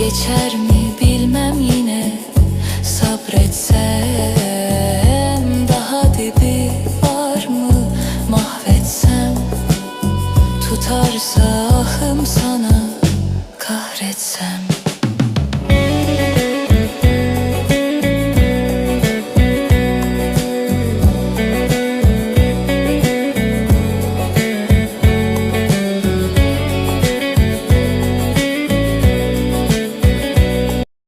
Geçer mi bilmem yine. Sabretsem daha dibi var mı? Mahvetsem Tutarsa ahım sana kahretsem.